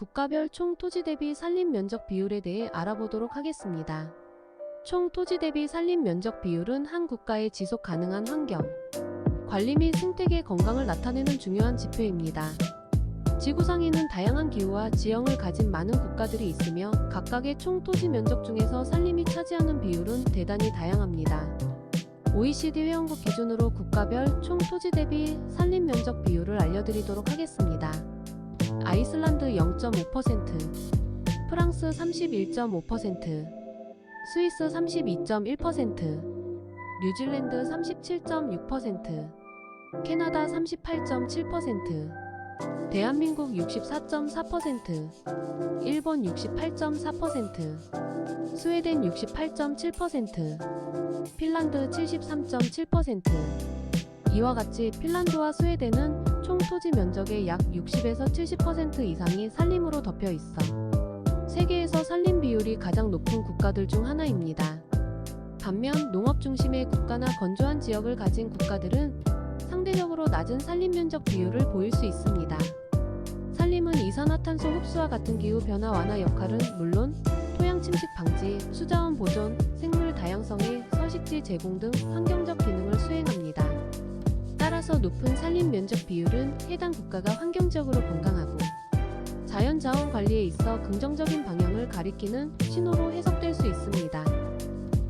국가별 총 토지 대비 산림 면적 비율에 대해 알아보도록 하겠습니다. 총 토지 대비 산림 면적 비율은 한 국가의 지속 가능한 환경, 관리 및 생태계 건강을 나타내는 중요한 지표입니다. 지구상에는 다양한 기후와 지형을 가진 많은 국가들이 있으며 각각의 총 토지 면적 중에서 산림이 차지하는 비율은 대단히 다양합니다. OECD 회원국 기준으로 국가별 총 토지 대비 산림 면적 비율을 알려드리도록 하겠습니다. 아이슬란드 0.5%, 프랑스 31.5%, 스위스 32.1%, 뉴질랜드 37.6%, 캐나다 38.7%, 대한민국 64.4%, 일본 68.4%, 스웨덴 68.7%, 핀란드 73.7%. 이와 같이 핀란드와 스웨덴은 총 토지 면적의 약 60에서 70% 이상이 산림으로 덮여 있어 세계에서 산림 비율이 가장 높은 국가들 중 하나입니다. 반면 농업 중심의 국가나 건조한 지역을 가진 국가들은 상대적으로 낮은 산림 면적 비율을 보일 수 있습니다. 산림은 이산화탄소 흡수와 같은 기후 변화 완화 역할은 물론 토양 침식 방지, 수자원 보존, 생물 다양성의 서식지 제공 등 환경적 기능을 수행합니다. 따라서 높은 산림 면적 비율은 해당 국가가 환경적으로 건강하고 자연 자원 관리에 있어 긍정적인 방향을 가리키는 신호로 해석될 수 있습니다.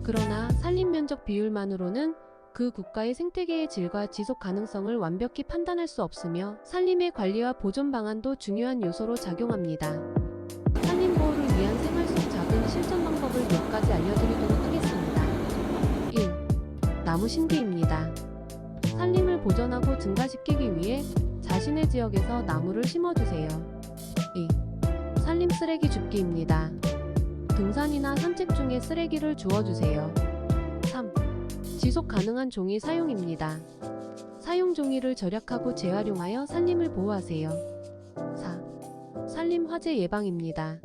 그러나 산림 면적 비율만으로는 그 국가의 생태계의 질과 지속 가능성을 완벽히 판단할 수 없으며 산림의 관리와 보존 방안도 중요한 요소로 작용합니다. 산림 보호를 위한 생활 속 작은 실천 방법을 몇 가지 알려드리도록 하겠습니다. 1. 나무 심기입니다. 보존하고 증가시키기 위해 자신의 지역에서 나무를 심어주세요. 2. 산림 쓰레기 줍기입니다. 등산이나 산책 중에 쓰레기를 주워주세요. 3. 지속 가능한 종이 사용입니다. 사용 종이를 절약하고 재활용하여 산림을 보호하세요. 4. 산림 화재 예방입니다.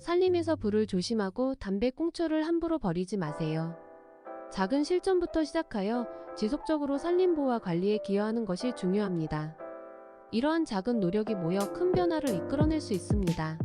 산림에서 불을 조심하고 담배 꽁초를 함부로 버리지 마세요. 작은 실천부터 시작하여 지속적으로 산림 보호와 관리에 기여하는 것이 중요합니다. 이러한 작은 노력이 모여 큰 변화를 이끌어낼 수 있습니다.